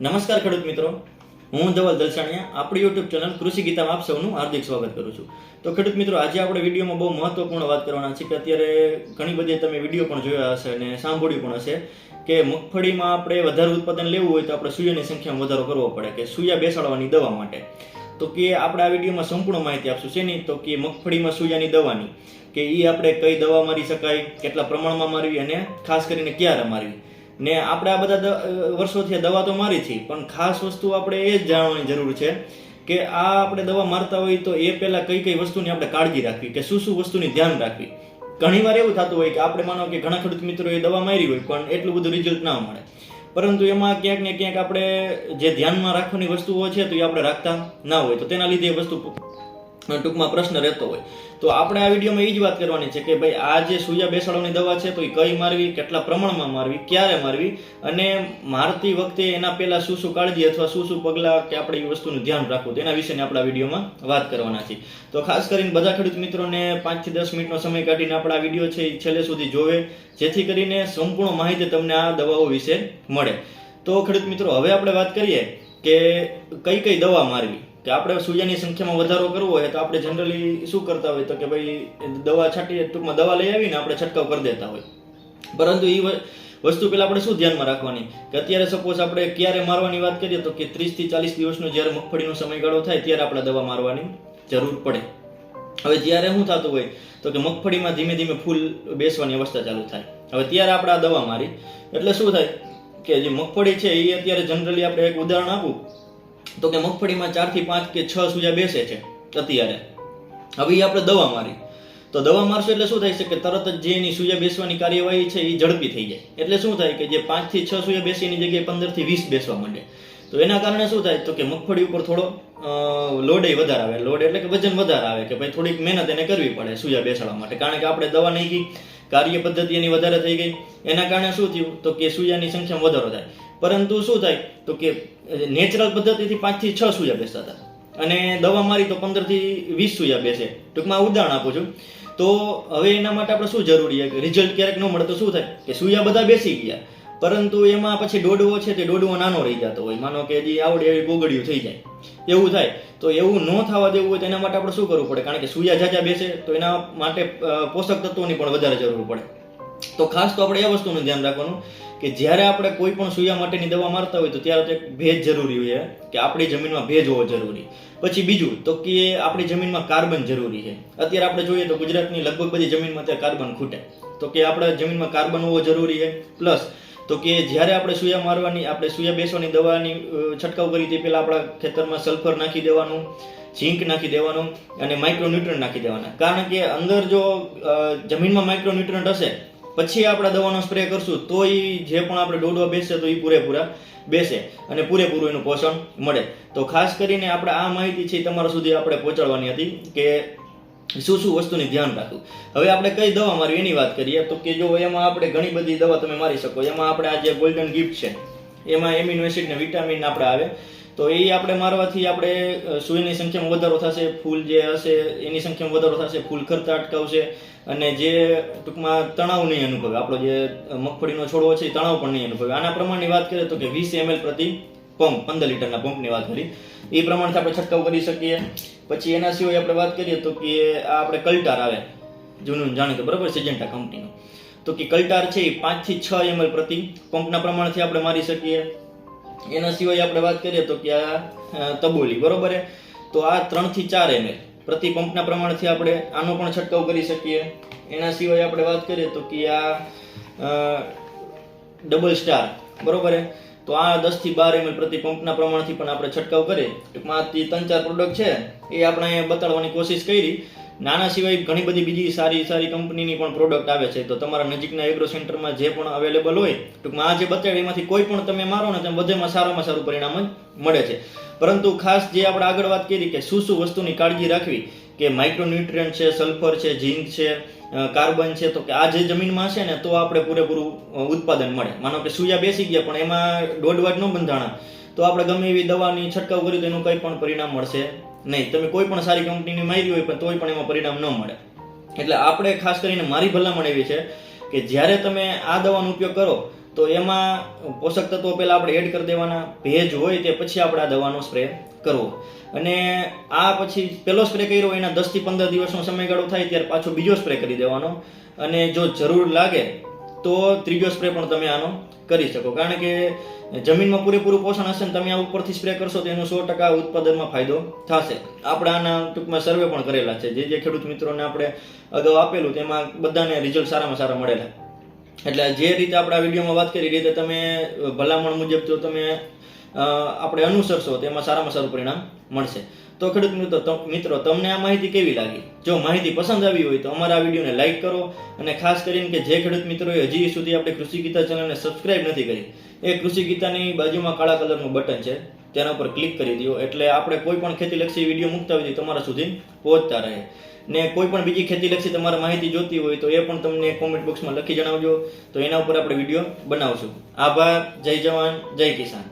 નમસ્કાર ખેડૂત મિત્રો. હું ધવલ દલસાણિયા, આપણી યુટ્યુબ ચેનલ કૃષિ ગીતામાં આપ સૌનું હાર્દિક સ્વાગત કરું છું. તો ખેડૂત મિત્રો, આજે આપણે વિડીયોમાં બહુ મહત્વપૂર્ણ વાત કરવાના છે કે અત્યારે ઘણી બધી તમે વીડિયો પણ જોયા હશે અને સાંભળ્યું પણ હશે કે મગફળીમાં આપણે વધારે ઉત્પાદન લેવું હોય તો આપણે સૂર્યની સંખ્યામાં વધારો કરવો પડે કે સૂયા બેસાડવાની દવા માટે. તો કે આપણે આ વિડીયોમાં સંપૂર્ણ માહિતી આપશું. શેની? તો કે મગફળીમાં સૂયાની દવાની. કે એ આપણે કઈ દવા મારી શકાય, કેટલા પ્રમાણમાં મારવી અને ખાસ કરીને ક્યારે મારવી. ને આપણે આ બધા વર્ષોથી દવા તો મારી છે, પણ ખાસ વસ્તુ આપણે એ જ જાણવાની જરૂર છે કે આ આપણે દવા મારતા હોય તો એ પહેલા કઈ કઈ વસ્તુની આપણે કાળજી રાખવી કે શું શું વસ્તુની ધ્યાન રાખવી. ઘણી વાર એવું થતું હોય કે આપણે માનો કે ઘણા ખેડૂત મિત્રો એ દવા મારી હોય પણ એટલું બધું રિઝલ્ટ ના મળે. પરંતુ એમાં ક્યાંક ને ક્યાંક આપણે જે ધ્યાનમાં રાખવાની વસ્તુઓ છે તો એ આપણે રાખતા ના હોય તો તેના લીધે એ વસ્તુ ટૂંકમાં પ્રશ્ન રહેતો હોય. તો આપણે આ વિડીયોમાં એ જ વાત કરવાની છે કે ભાઈ આ જે સૂયા બેસાડવાની દવા છે, તો એ કઈ મારવી, કેટલા પ્રમાણમાં મારવી, ક્યારે મારવી અને મારતી વખતે એના પહેલાં શું શું કાળજી અથવા શું શું પગલાં કે આપણે એ વસ્તુનું ધ્યાન રાખવું તેના વિશેની આપણા વિડીયોમાં વાત કરવાના છે તો ખાસ કરીને બધા ખેડૂત મિત્રોને પાંચથી દસ મિનિટનો સમય કાઢીને આપણા વીડિયો છે એ છેલ્લે સુધી જોવે, જેથી કરીને સંપૂર્ણ માહિતી તમને આ દવાઓ વિશે મળે. તો ખેડૂત મિત્રો, હવે આપણે વાત કરીએ કે કઈ કઈ દવા મારવી? કે આપણે સૂર્યની સંખ્યામાં વધારો કરવો હોય તો આપણે જનરલી શું કરતા હોય તો કે ભાઈ દવા છાંટીએ, ટૂંકમાં દવા લઈ આવીને આપણે છંટકાવ કરી દેતા હોય. પરંતુ એ વસ્તુ પહેલાં આપણે શું ધ્યાનમાં રાખવાની? કે અત્યારે સપોઝ આપણે ક્યારે મારવાની વાત કરીએ તો કે ત્રીસથી ચાલીસ દિવસનો જ્યારે મગફળીનો સમયગાળો થાય ત્યારે આપણે દવા મારવાની જરૂર પડે. હવે જ્યારે શું થતું હોય તો કે મગફળીમાં ધીમે ધીમે ફૂલ બેસવાની અવસ્થા ચાલુ થાય. હવે ત્યારે આપણે આ દવા મારી. એટલે શું થાય કે જે મગફળી છે એ અત્યારે જનરલી આપણે એક ઉદાહરણ આપું. તો કે મગફળીમાં ચારથી પાંચ કે છ સુજા બેસે છે અત્યારે. હવે આપણે દવા મારી તો દવા મારશું એટલે શું થાય છે કે તરત જ જે એની સૂયા બેસવાની કાર્યવાહી છે એ ઝડપી થઈ જાય. એટલે શું થાય કે જે પાંચથી છ સૂયા બેસીની જગ્યાએ પંદરથી વીસ બેસવા માંડે. તો એના કારણે શું થાય તો કે મગફળી ઉપર થોડો લોડ વધારે આવે. લોડ એટલે કે વજન વધારે આવે કે ભાઈ થોડીક મહેનત એને કરવી પડે સૂયા બેસાડવા માટે. કારણ કે આપણે દવા નહીં ગઈ કાર્ય પદ્ધતિ એની વધારે થઈ ગઈ. એના કારણે શું થયું તો કે સૂયાની સંખ્યામાં વધારો થાય. પરંતુ શું થાય તો કે નેચરલ પદ્ધતિથી પાંચથી છ સૂયા બેસતા હતા. અને દવા મારી તો પંદરથી વીસ સૂયા બેસે. ટૂંકમાં ઉદાહરણ આપું છું. તો હવે એના માટે આપણે શું જરૂરી છે? રિઝલ્ટ ક્યારેક ન મળે તો શું થાય? કે સૂયા બધા બેસી ગયા. પરંતુ એમાં પછી દોડવો છે તે દોડવો નાનો રહી જતો હોય. માનો કે જે આવડે એવી ગોગડિયું થઈ જાય. એવું થાય. તો એવું ન થવા દેવું હોય તો એના માટે આપણે શું કરવું પડે? કારણ કે સૂયા જાજા બેસે તો એના માટે પોષક તત્વોની પણ વધારે જરૂર પડે. તો ખાસ તો આપણે એ વસ્તુનું ધ્યાન રાખવાનું કે જ્યારે આપણે કોઈ પણ સૂયા માટેની દવા મારતા હોય તો ત્યારે તો એક ભેજ જરૂરી હોય કે આપણી જમીનમાં ભેજ હોવો જરૂરી. પછી બીજું તો કે આપણી જમીનમાં કાર્બન જરૂરી છે. અત્યારે આપણે જોઈએ તો ગુજરાતની લગભગ બધી જમીનમાં અત્યારે કાર્બન ખૂટે. તો કે આપણા જમીનમાં કાર્બન હોવો જરૂરી છે. પ્લસ તો કે જ્યારે આપણે સૂયા મારવાની, આપણે સૂયા બેસવાની દવાની છંટકાવ કરી તે પહેલાં આપણા ખેતરમાં સલ્ફર નાખી દેવાનું, ઝીંક નાખી દેવાનું અને માઇક્રોન્યુટ્રન્ટ નાખી દેવાના. કારણ કે અંદર જો જમીનમાં માઇક્રોન્યુટ્રન્ટ હશે પછી આપણે દવાનો સ્પ્રે કરશું, તો એ જે પણ આપણે ડોડવા બેસશે તો એ પૂરેપૂરા બેસે અને પૂરેપૂરું એનું પોષણ મળે. તો ખાસ કરીને આપણે આ માહિતી છે તમારા સુધી આપણે પહોંચાડવાની હતી કે શું શું વસ્તુની ધ્યાન રાખવું. હવે આપણે કઈ દવા મારવી એની વાત કરીએ, તો કે જો એમાં આપણે ઘણી બધી દવા તમે મારી શકો. એમાં આપણે આ જે ગોલ્ડન ગિફ્ટ છે, એમાં એમિનો એસિડ ને વિટામિન આપણે આવે. તો એ આપણે મારવાથી આપણે સુઈની સંખ્યામાં વધારો થશે, ફૂલ જે હશે, એની સંખ્યામાં વધારો થશે, ફૂલ ખરતા અટકાવશે, અને જે ટૂંકમાં તણાવ નહીં અનુભવે. આપણો જે મગફળીનો છોડવો છે, એ તણાવ પણ નહીં અનુભવે. આના પ્રમાણની વાત કરીએ તો કે વીસ એમએલ પ્રતિ પંપ, પંદર લીટરના પંપની વાત કરી. એ પ્રમાણથી આપણે છંટકાવ કરી શકીએ. પછી એના સિવાય આપણે વાત કરીએ તો કે આ આપણે કલ્ટાર આવે. જૂનું જાણીતું બરાબર સિજન્ટા કંપનીનું. તો કે કલ્ટાર છે એ પાંચથી છ એમએલ પ્રતિ પંપના પ્રમાણથી આપણે મારી શકીએ. એના સિવાય આપણે વાત કરીએ તો કે આ તબોલી, બરોબર તો આ ત્રણથી ચાર એમએલ પ્રતિ પંપના પ્રમાણથી આપણે આનો પણ છંટકાવ કરી શકીએ. એના સિવાય આપણે વાત કરીએ તો કે આ ડબલ સ્ટાર, બરોબર તો આ દસથી બાર એમએલ પ્રતિ પંપના પ્રમાણથી પણ આપણે છંટકાવ કરીએ. ટૂંકમાં ત્રણ ચાર પ્રોડક્ટ છે, એ આપણે બતાડવાની કોશિશ કરી. નાના સિવાય ઘણી બધી બીજી સારી સારી કંપનીની પણ પ્રોડક્ટ આવે છે. તો તમારા નજીકના એગ્રો સેન્ટરમાં જે પણ અવેલેબલ હોય, ટૂંકમાં આ જે બતાવ્યું એમાંથી કોઈ પણ તમે મારો ને તમે બધેમાં સારામાં સારું પરિણામ જ મળે છે. પરંતુ ખાસ જે આપણે આગળ વાત કરી કે શું શું વસ્તુની કાળજી રાખવી, કે માઇક્રોન્યુટ્રિયન્ટ છે સલ્ફર છે ઝીંક છે કાર્બન છે, તો કે આ જે જમીનમાં હશે ને, તો આપણે પૂરેપૂરું ઉત્પાદન મળે. માનો કે સૂયા બેસી ગયા, પણ એમાં દોઢ વાટ ન બંધાણા. તો આપણે ગમે એવી દવાની છંટકાવ કરી તો એનું કંઈ પણ પરિણામ મળશે નહીં, તમે કોઈ પણ સારી કંપનીની મારી હોય પણ તોય પણ એમાં પરિણામ ન મળે. એટલે આપણે ખાસ કરીને મારી ભલામણ એવી છે કે જ્યારે તમે આ દવાનો ઉપયોગ કરો, તો એમાં પોષક તત્વો પહેલાં આપણે એડ કરી દેવાના, ભેજ હોય તે પછી આપણે આ દવાનો સ્પ્રે કરવો. અને આ પછી પહેલો સ્પ્રે કર્યો, એના દસથી પંદર દિવસનો સમયગાળો થાય, ત્યારે પાછો બીજો સ્પ્રે કરી દેવાનો. અને જો જરૂર લાગે તો ત્રીજો સ્પ્રે પણ તમે આનો કરી શકો. કારણ કે જમીનમાં પૂરેપૂરું પોષણ હશે ને તમે આ ઉપરથી સ્પ્રે કરશો તો એનું સો ટકા ઉત્પાદનમાં ફાયદો થશે. આપણે આના ટૂંકમાં સર્વે પણ કરેલા છે. જે જે ખેડૂત મિત્રોને આપણે અગાઉ આપેલું તેમાં બધાને રિઝલ્ટ સારામાં સારા મળેલા. એટલે જે રીતે આપણે આ વિડીયોમાં વાત કરી રીતે તમે ભલામણ મુજબ જો તમે આપણે અનુસરશો તેમાં સારામાં સારું પરિણામ મળશે. તો ખેડૂત મિત્રો મિત્રો, તમને આ માહિતી કેવી લાગી? જો માહિતી પસંદ આવી હોય તો અમારા આ વિડીયોને લાઈક કરો અને ખાસ કરીને કે જે ખેડૂત મિત્રોએ હજી સુધી આપણે કૃષિ ગીતા ચેનલને સબસ્ક્રાઇબ નથી કરી, એ કૃષિ ગીતાની બાજુમાં કાળા કલરનું બટન છે, તેના ઉપર ક્લિક કરી દો. એટલે આપણે કોઈ પણ ખેતીલક્ષી વીડિયો મૂકતા તો તમારા સુધી પહોંચતા રહે. ને કોઈ પણ બીજી ખેતીલક્ષી તમારે માહિતી જોતી હોય તો એ પણ તમને કોમેન્ટ બોક્સમાં લખી જણાવજો. તો એના ઉપર આપણે વીડિયો બનાવશું. આભાર, જય જવાન, જય કિસાન.